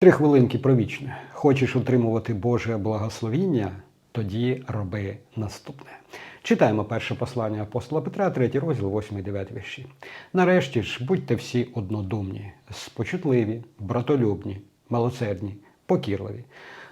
Три хвилинки про вічне. Хочеш отримувати Боже благословіння? Тоді роби наступне. Читаємо перше послання апостола Петра, 3 розділ, 8 9 вірші. Нарешті ж будьте всі однодумні, спочутливі, братолюбні, милосердні, покірливі.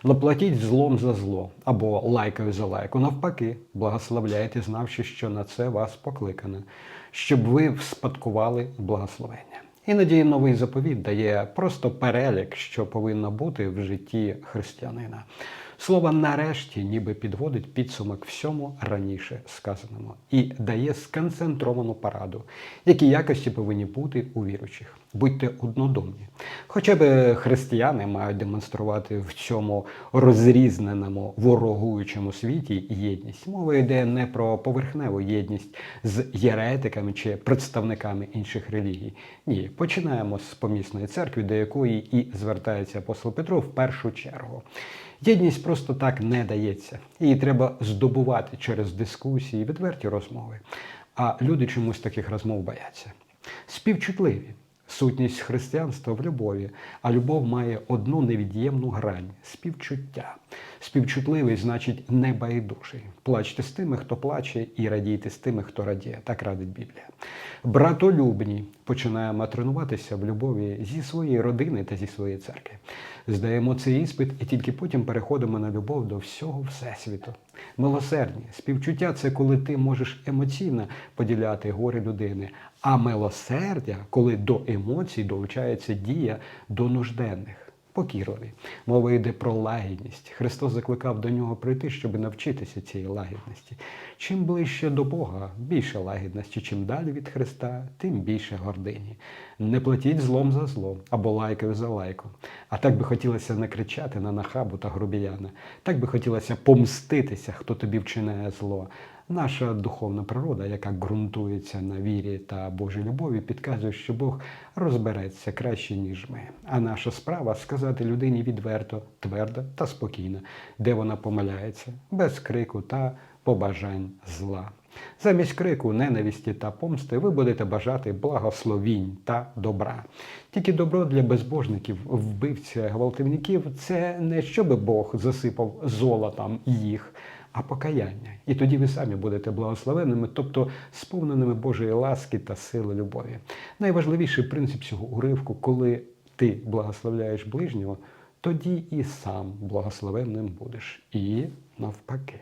Не платіть злом за зло або лайкою за лайку. Навпаки, благословляйте, знавши, що на це вас покликано, щоб ви вспадкували благословення. Іноді новий заповіт дає просто перелік, що повинно бути в житті християнина. Слово нарешті ніби підводить підсумок всьому раніше сказаному і дає сконцентровану пораду, які якості повинні бути у віруючих. Будьте однодумні. Хоча б християни мають демонструвати в цьому розрізненому ворогуючому світі єдність. Мова йде не про поверхневу єдність з єретиками чи представниками інших релігій. Ні, починаємо з помісної церкви, до якої і звертається апостол Петро в першу чергу. Єдність просто так не дається. Її треба здобувати через дискусії, відверті розмови. А люди чомусь таких розмов бояться. Співчутливі. Сутність християнства в любові, а любов має одну невід'ємну грань співчуття. Співчутливий значить небайдужий. Плачте з тими, хто плаче, і радійте з тими, хто радіє. Так радить Біблія. Братолюбні починаємо тренуватися в любові зі своєї родини та зі своєї церкви. Здаємо цей іспит і тільки потім переходимо на любов до всього всесвіту. Милосердні, співчуття це коли ти можеш емоційно поділяти горе людини. А милосердя, коли до емоцій долучається дія до нужденних. Покірливі. Мова йде про лагідність. Христос закликав до нього прийти, щоб навчитися цієї лагідності. Чим ближче до Бога, більше лагідності, чим далі від Христа, тим більше гордині. Не платіть злом за зло або лайкою за лайку. А так би хотілося не кричати на нахабу та грубіяна. Так би хотілося помститися, хто тобі вчиняє зло. Наша духовна природа, яка ґрунтується на вірі та Божій любові, підказує, що Бог розбереться краще, ніж ми. А наша справа сказати людині відверто, твердо та спокійно, де вона помиляється, без крику та побажань зла. Замість крику, ненависті та помсти ви будете бажати благословінь та добра. Тільки добро для безбожників, вбивця, гвалтівників це не щоб Бог засипав золотом їх, а покаяння. І тоді ви самі будете благословенними, тобто сповненими Божої ласки та сили любові. Найважливіший принцип цього уривку, коли ти благословляєш ближнього, тоді і сам благословенним будеш. І навпаки.